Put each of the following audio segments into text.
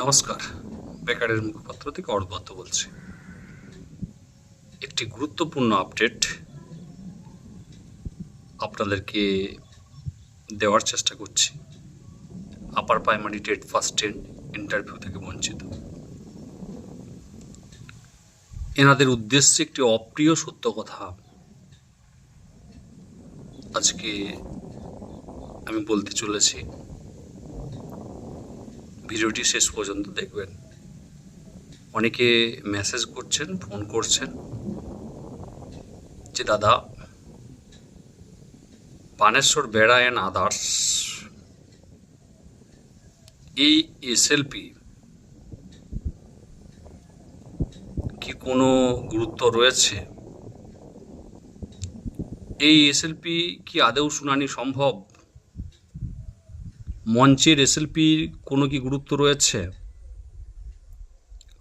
নমস্কার। বেকারের মুখপাত্র থেকে অর্ধবদ্ধ বলছি। একটি গুরুত্বপূর্ণ আপডেট আপনাদেরকে দেওয়ার চেষ্টা করছি। Upper primary TET first ten interview থেকে বঞ্চিত। এনাদের উদ্দেশ্যে একটি অপ্রিয় সত্য কথা আজকে আমি বলতে চলেছি। ভিডিওটি শেষ পর্যন্ত দেখবেন। অনেকে মেসেজ করছেন ফোন করছেন যে, দাদা, বানেশ্বর বেড়া অ্যান্ড আদার্স এই এসএলপি কি কোনো গুরুত্ব রয়েছে? এই এসএলপি কি আদৌ শুনানি সম্ভব? মঞ্চের এসএলপির কোনো কি গুরুত্ব রয়েছে?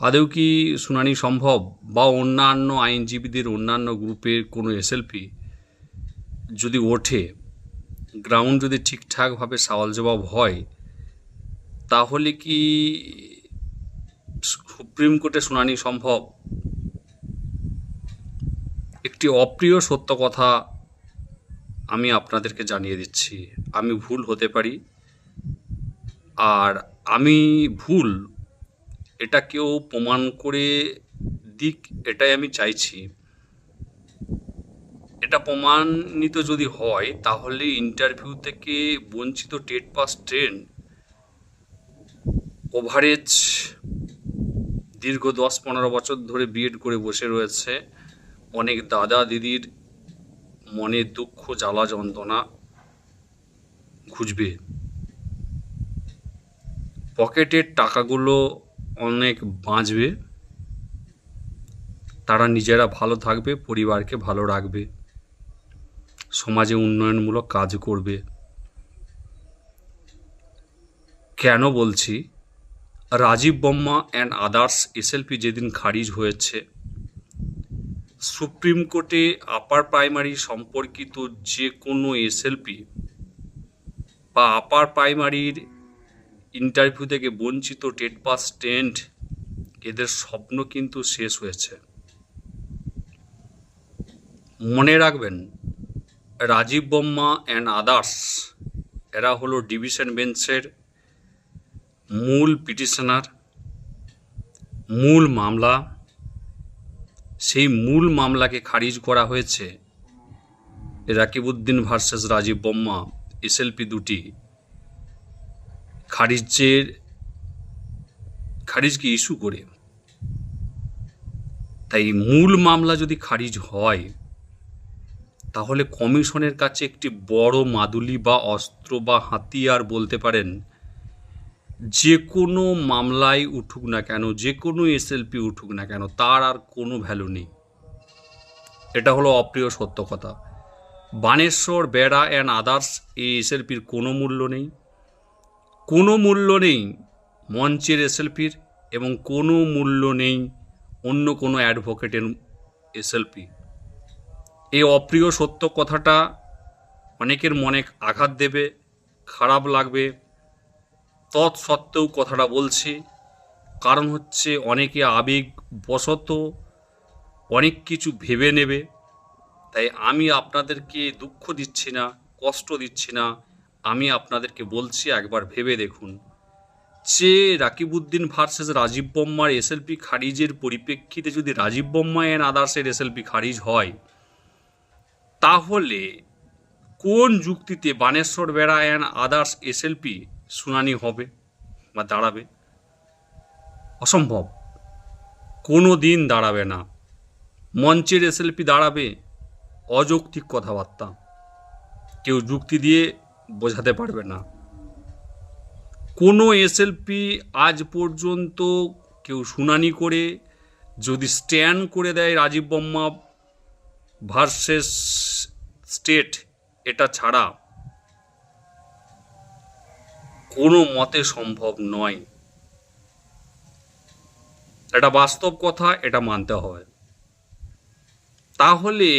আদৌ কি শুনানি সম্ভব? বা অন্যান্য আইনজীবীদের অন্যান্য গ্রুপের কোনো এসএলপি যদি ওঠে, গ্রাউন্ড যদি ঠিকঠাকভাবে সওয়াল জবাব হয়, তাহলে কি সুপ্রিম কোর্টে শুনানি সম্ভব? একটি অপ্রিয় সত্য কথা আমি আপনাদেরকে জানিয়ে দিচ্ছি। আমি ভুল হতে পারি। আর আমি ভুল, এটা কেউ প্রমাণ করে দিক, এটাই আমি চাইছি। এটা প্রমাণিত যদি হয়, তাহলে ইন্টারভিউ থেকে বঞ্চিত টেট পাস ট্রেন ওভারেজ দীর্ঘ দশ পনেরো বছর ধরে বিএড করে বসে রয়েছে। অনেক দাদা দিদির মনে দুঃখ, জ্বালা, যন্ত্রণা ঘুচবে। পকেটের টাকাগুলো অনেক বাঁচবে। তারা নিজেরা ভালো থাকবে, পরিবারকে ভালো রাখবে। সমাজে উন্নয়নমূলক কাজ করবে। কেন বলছি? Rajib Bamma and others SLP যেদিন খারিজ হয়েছে, সুপ্রিম কোর্টে আপার প্রাইমারি সম্পর্কিত যে কোনো এসএলপি বা আপার প্রাইমারির ইন্টারভিউ থেকে বঞ্চিত টেট পাস টেন্ট এদের স্বপ্ন কিন্তু শেষ হয়েছে। মনে রাখবেন, রাজীব বম্মা অ্যান্ড আদার্স এরা হলো ডিভিশন বেঞ্চের মূল পিটিশনার মূল মামলা। সেই মূল মামলাকে খারিজ করা হয়েছে রাকিবউদ্দিন ভার্সেস রাজীব বম্মা এসএলপি দুটি। খারিজের, খারিজকে ইস্যু করে। তাই মূল মামলা যদি খারিজ হয়, তাহলে কমিশনের কাছে একটি বড় মাদুলি বা অস্ত্র বা হাতিয়ার বলতে পারেন, যে কোনো মামলায় উঠুক না কেন, যে কোনো এসএলপি উঠুক না কেন, তার আর কোনো ভ্যালু নেই। এটা হলো অপ্রিয় সত্য কথা। বানেশ্বর, বেড়া অ্যান্ড আদার্স এই এসএলপির কোনো মূল্য নেই। কোনো মূল্য নেই মঞ্চের এসএলপির এবং কোনো মূল্য নেই অন্য কোনো অ্যাডভোকেটের এসএলপি এই অপ্রিয় সত্য কথাটা অনেকের মনে আঘাত দেবে, খারাপ লাগবে। তৎসত্ত্বেও কথাটা বলছি, কারণ হচ্ছে অনেকে আবেগ বশত অনেক কিছু ভেবে নেবে। তাই আমি আপনাদেরকে দুঃখ দিচ্ছি না, কষ্ট দিচ্ছি না। আপনাদেরকে বলছি, একবার ভেবে দেখুন। যে রাকিবউদ্দিন ভার্সেস রাজীব বম্মার এসএলপি খারিজের পরিপ্রেক্ষিতে যদি রাজীব বম্মা অ্যান্ড আদার্সের এসএলপি খারিজ হয়, তাহলে কোন যুক্তিতে বানেশ্বর বেড়া অ্যান্ড আদার্স এসএলপি শুনানি হবে বা দাঁড়াবে? অসম্ভব। কোনো দিন দাঁড়াবে না। মঞ্চের এসএলপি দাঁড়াবে। অযৌক্তিক কথাবার্তা। কেউ যুক্তি দিয়ে বোঝাতে পারবে না। কোনো এসএলপি আজ পর্যন্ত কেউ শুনানি করে, যদি স্ট্যান্ড করে দেয় রাজীব বম্মা ভার্সেস স্টেট, এটা ছাড়া কোনো মতে সম্ভব নয়। এটা বাস্তব কথা, এটা মানতে হয়। তাহলে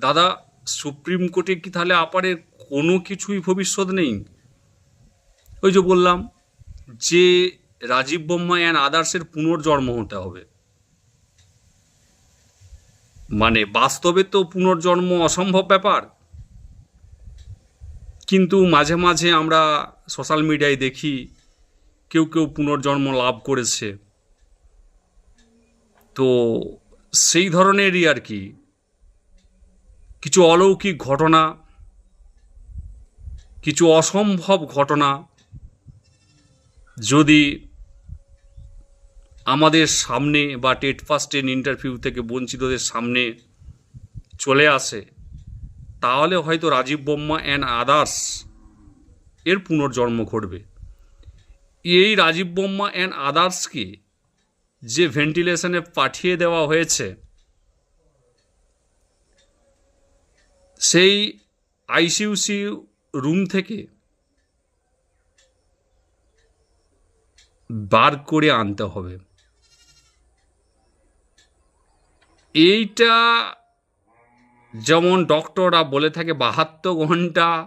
দাদা, সুপ্রিম কোর্টে কি তাহলে আপারের কোনো কিছুই ভবিষ্যৎ নেই। ওই যে বললাম, যে রাজীব বোম্মা অ্যান্ড আদার্সের পুনর্জন্ম হতে হবে। মানে বাস্তবে তো পুনর্জন্ম অসম্ভব ব্যাপার। কিন্তু মাঝে মাঝে আমরা সোশ্যাল মিডিয়ায় দেখি, কেউ কেউ পুনর্জন্ম লাভ করেছে। তো সেই ধরনেরই আর কি। কিছু অলৌকিক ঘটনা কিছু অসম্ভব ঘটনা যদি আমাদের সামনে বা টেট ফার্স্ট টেন ইন্টারভিউ থেকে বঞ্চিতদের সামনে চলে আসে, তাহলে হয়তো রাজীব বোম্মা অ্যান্ড আদার্স এর পুনর্জন্ম ঘটবে। এই রাজীব বোম্মা অ্যান্ড আদার্সকে যে ভেন্টিলেশনে পাঠিয়ে দেওয়া হয়েছে, সেই আইসিউসি রুম থেকে বার করে আনতে হবে। এইটা যেমন ডক্টররা বলে থাকে, বাহাত্তর ঘণ্টা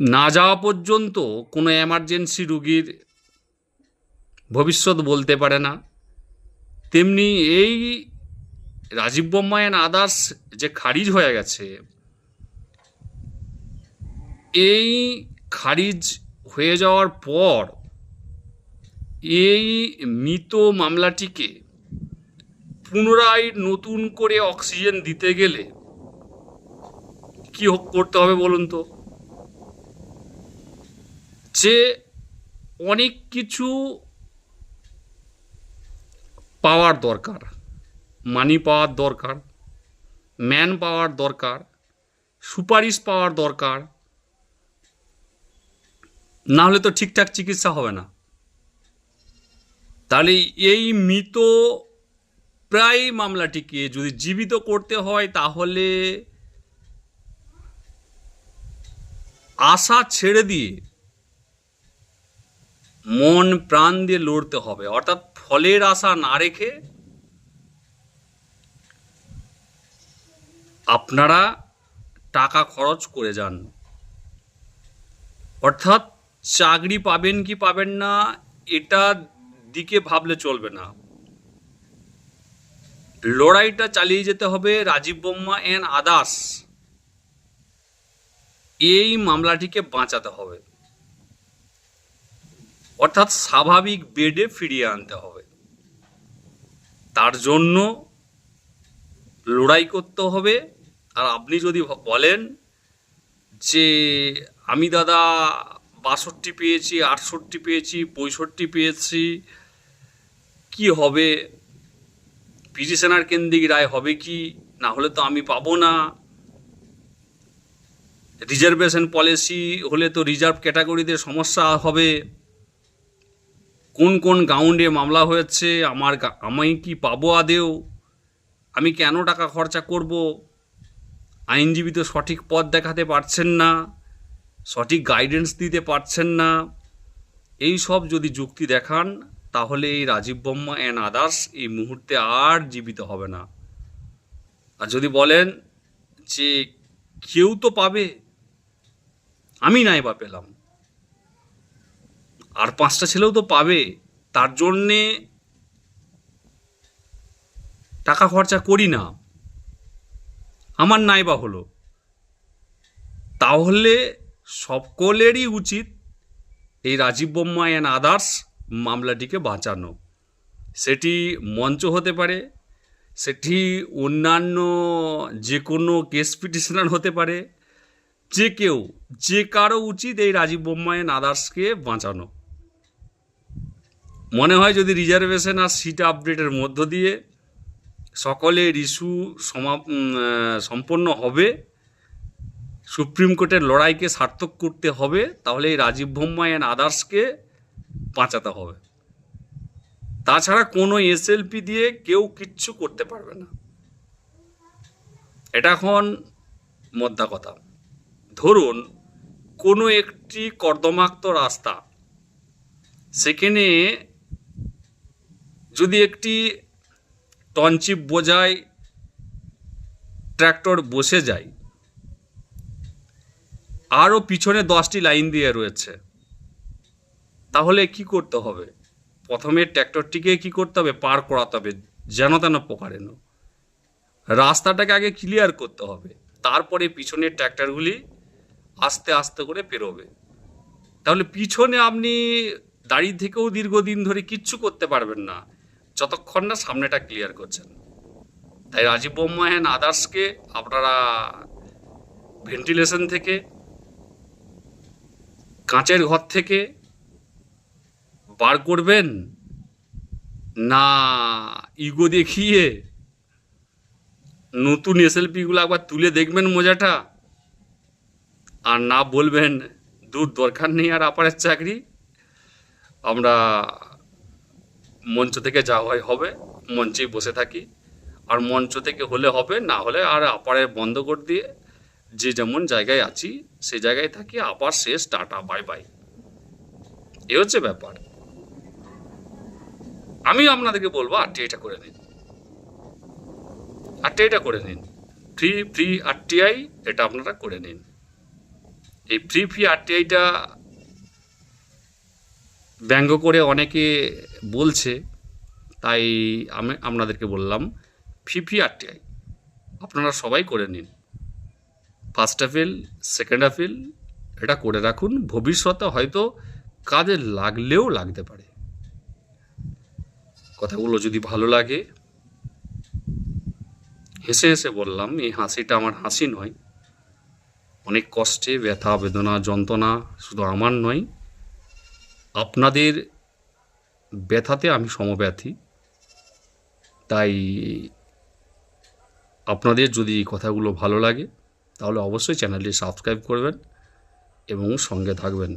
না যাওয়া পর্যন্ত কোনো এমার্জেন্সি রুগীর ভবিষ্যৎ বলতে পারে না। তেমনি এই রাজীব বোম্মা অ্যান্ড আদার্স যে খারিজ হয়ে গেছে এই খারিজ হয়ে যাওয়ার পর এই মৃত মামলাটিকে পুনরায় নতুন করে অক্সিজেন দিতে গেলে কি করতে হবে বলুন তো? যে অনেক কিছু পাওয়ার দরকার মানি পাওয়ার দরকার ম্যান পাওয়ার দরকার, সুপারিশ পাওয়ার দরকার না হলে তো ঠিকঠাক চিকিৎসা হবে না। তাহলে এই মৃত প্রায় মামলাটিকে যদি জীবিত করতে হয়, তাহলে আশা ছেড়ে দিয়ে মন প্রাণ দিয়ে লড়তে হবে। অর্থাৎ ফলের আশা না রেখে আপনারা টাকা খরচ করে যান। অর্থাৎ চাকরি পাবেন কি পাবেন না, এটা দিকে ভাবলে চলবে না। লড়াইটা চালিয়ে যেতে হবে রাজীব বোম্মা অ্যান্ড আদার্স এই মামলাটিকে বাঁচাতে হবে। অর্থাৎ স্বাভাবিক বেডে ফিরিয়ে আনতে হবে। তার জন্য লড়াই করতে হবে। আর আপনি যদি বলেন যে, আমি দাদা বাষট্টি পেয়েছি, আটষট্টি পেয়েছি, পঁয়ষট্টি পেয়েছি। কি হবে? পিজি সেনার কেন্দ্রিক রায় হবে কি? না হলে তো আমি পাবো না। রিজার্ভেশন পলিসি হলে তো রিজার্ভ ক্যাটাগরিতে সমস্যা হবে। কোন কোন গ্রাউন্ডে মামলা হয়েছে? আমার আমি কি পাবো আদেও? আমি কেন টাকা খরচা করব? আইনজীবী তো সঠিক পথ দেখাতে পারছেন না। সঠিক গাইডেন্স দিতে পারছেন না। এই সব যদি যুক্তি দেখান, তাহলে এই রাজীব বর্মা অ্যান্ড আদার্স এই মুহূর্তে আর জীবিত হবে না। আর যদি বলেন যে কেউ তো পাবে, আমি নাই বা পেলাম। আর পাঁচটা ছেলেও তো পাবে, তার জন্যে টাকা খরচা করি না। আমার নাই বা হলো। তাহলে সকলেরই উচিত এই রাজীব বোম্মা অ্যান্ড আদার্স মামলাটিকে বাঁচানো। সেটি মঞ্চ হতে পারে সেটি অন্যান্য যে কোনো কেস পিটিশনার হতে পারে যে কেউ যে কারও উচিত এই রাজীব বোম্মা অ্যান্ড আদার্সকে বাঁচানো। মনে হয় যদি রিজার্ভেশন আর সিট আপডেটের মধ্য দিয়ে সকলের ইস্যু সমা উম, আহ, সম্পন্ন হবে সুপ্রিম কোর্টের লড়াইকে সার্থক করতে হবে তাহলে এই রাজীব বোম্মা অ্যান্ড আদার্সকে বাঁচাতে হবে। তাছাড়া কোনো এসএলপি দিয়ে কেউ কিচ্ছু করতে পারবে না। এটা এখন মোদ্দা কথা। ধরুন, কোনো একটি কর্দমাক্ত রাস্তা, সেখানে যদি একটি টনচিপ বোঝায়, ট্র্যাক্টর বসে যায় আরও পিছনে দশটি লাইন দিয়ে রয়েছে। তাহলে কি করতে হবে? প্রথমে ট্র্যাক্টরটিকে কি করতে হবে? পার করাতে হবে, যেন তেন প্রকারেন রাস্তাটাকে আগে ক্লিয়ার করতে হবে, তারপরে পিছনের ট্র্যাক্টরগুলি আস্তে আস্তে করে পেরোবে। তাহলে পিছনে আপনি দাঁড়িয়ে থেকেও দীর্ঘদিন ধরে কিচ্ছু করতে পারবেন না, যতক্ষণ না সামনেটা ক্লিয়ার করছেন। তাই রাজীব বোম্মা অ্যান্ড আদার্সকে আপনারা ভেন্টিলেশন থেকে কাঁচের ঘর থেকে বার করবেন? না, ইগো দেখিয়ে নতুন এসএলপিগুলো একবার তুলে দেখবেন মজাটা। আর না বলবেন, দূর দরকার নেই আর আপারের চাকরি। আমরা মঞ্চ থেকে যা হয় হবে, মঞ্চেই বসে থাকি। আর মঞ্চ থেকে হলে হবে, না হলে আর আপারে বন্ধ করে দিয়ে যে যেমন জায়গায় আছি, সে জায়গায় থাকি, আবার শেষ, টাটা বাই বাই এ হচ্ছে ব্যাপার। আমি আপনাদেরকে বলব আরটিআইটা করে নিন। আরটিআইটা করে নিন। ফ্রি ফ্রি আরটিআই এটা আপনারা করে নিন। এই ফ্রি ফ্রি আরটিআইটা ব্যঙ্গ করে অনেকে বলছে, তাই আমি আপনাদেরকে বললাম ফ্রি ফ্রি আরটিআই আপনারা সবাই করে নিন। ফার্স্ট অ্যাপিল সেকেন্ড অ্যাপিল এটা করে রাখুন। ভবিষ্যতে হয়তো কাজে লাগলেও লাগতে পারে। কথাগুলো যদি ভালো লাগে, হেসে হেসে বললাম, এই হাসিটা আমার হাসি নয়। অনেক কষ্টে, ব্যথা, বেদনা, যন্ত্রণা শুধু আমার নয়। আপনাদের ব্যথাতে আমি সমব্যথী। তাই আপনাদের যদি কথাগুলো ভালো লাগে তাহলে অবশ্যই চ্যানেলটি সাবস্ক্রাইব করবেন এবং সঙ্গে থাকবেন।